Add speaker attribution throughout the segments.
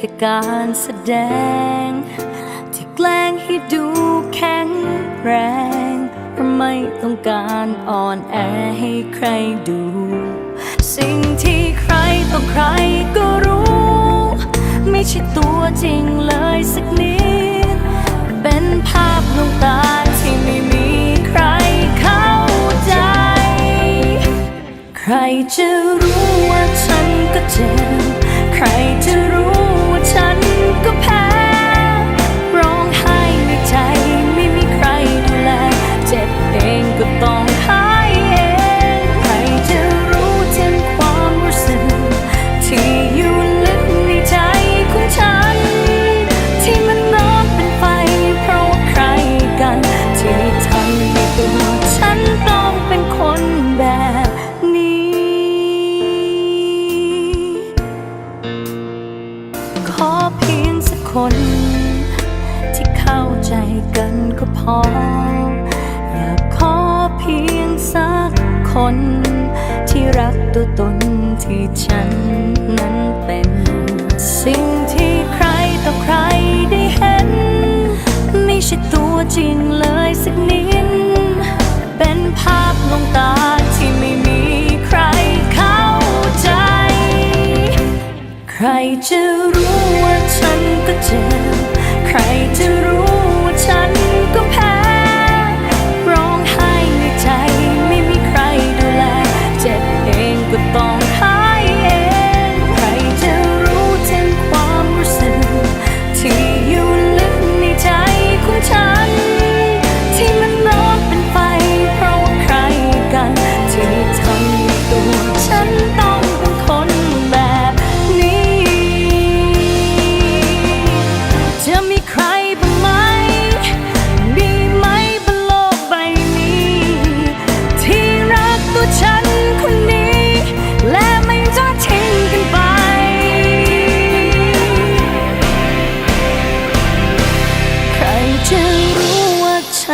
Speaker 1: แค่การแสดง ที่แกล้งให้ดูแข็งแรงเพราะไม่ต้องการอ่อนแอให้ใครดู สิ่งที่ใครต่อใครก็รู้ ไม่ใช่ตัวจริงเลยสักนิด เป็นภาพลวงตาที่ไม่มีใครเข้าใจ ใครจะรู้ คน ที่เข้าใจกันก็พอ อยากขอเพียงสักคน ที่รักตัวตนที่ฉันนั้นเป็น สิ่งที่ใครต่อใครได้เห็น ไม่ใช่ตัวจริงเลยสักนิดเป็นภาพลงตาที่ไม่มีใครเข้าใจ ใครจะรู้ ก็เจ็บใครจะรู้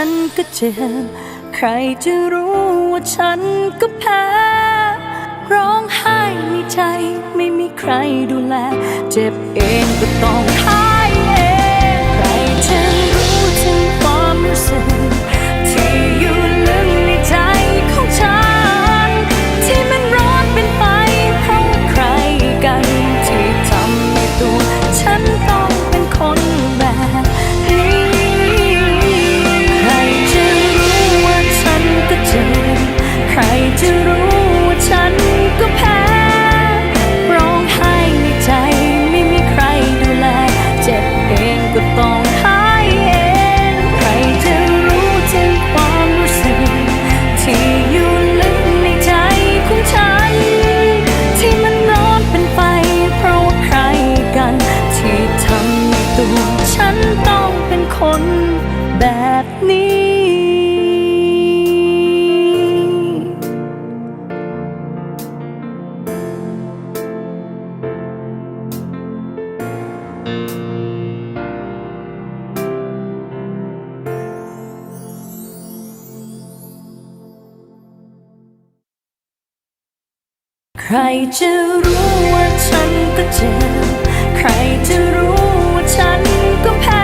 Speaker 1: นก็เจ็บ ใครจะรู้ว่าฉันก็แพ้ ร้องไห้ในใจไม่มีใครดูแล เจ็บเองก็ต้อง ใครจะรู้ว่าฉันก็เจ็บ ใครจะรู้ว่าฉันก็แพ้